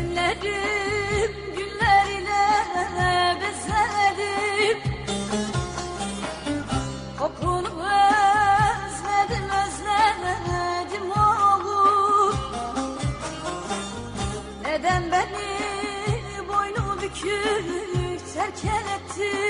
Resimlerim günlerine bezledim Kokunu özledim özledim oğlum. Neden beni boynu bükük terk ettin?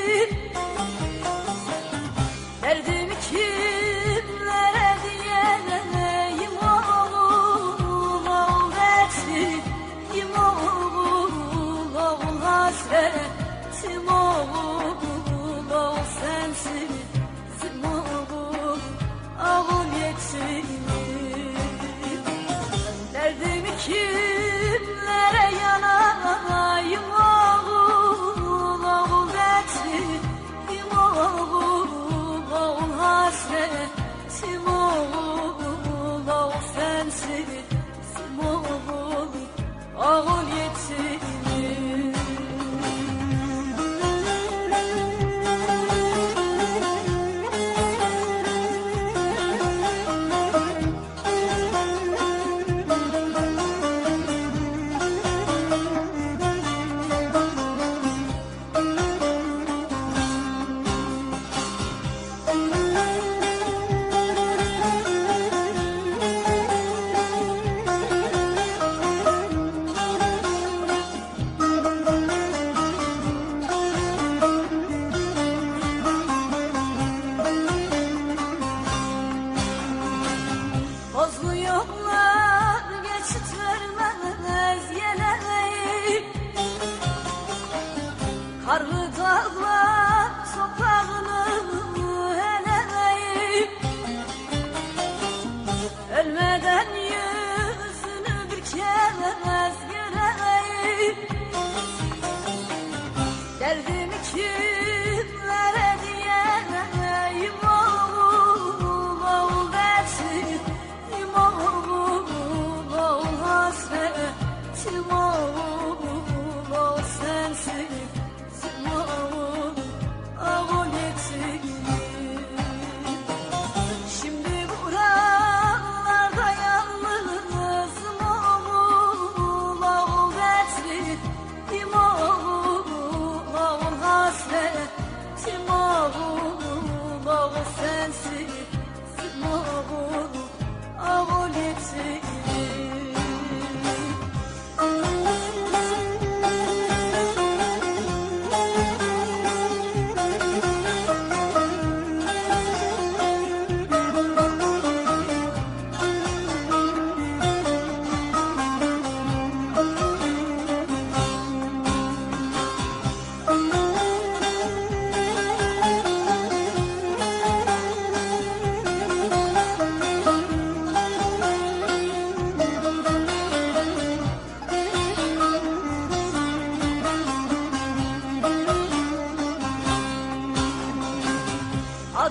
天。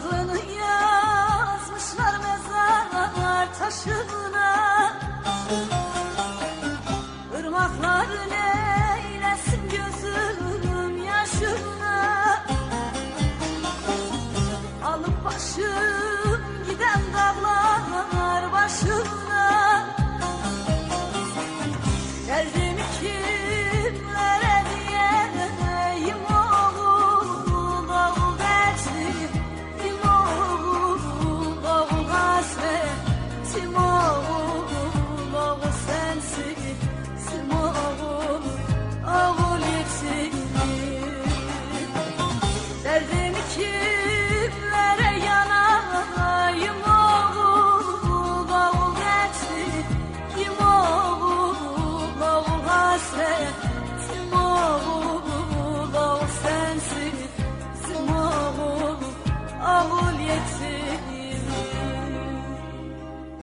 adını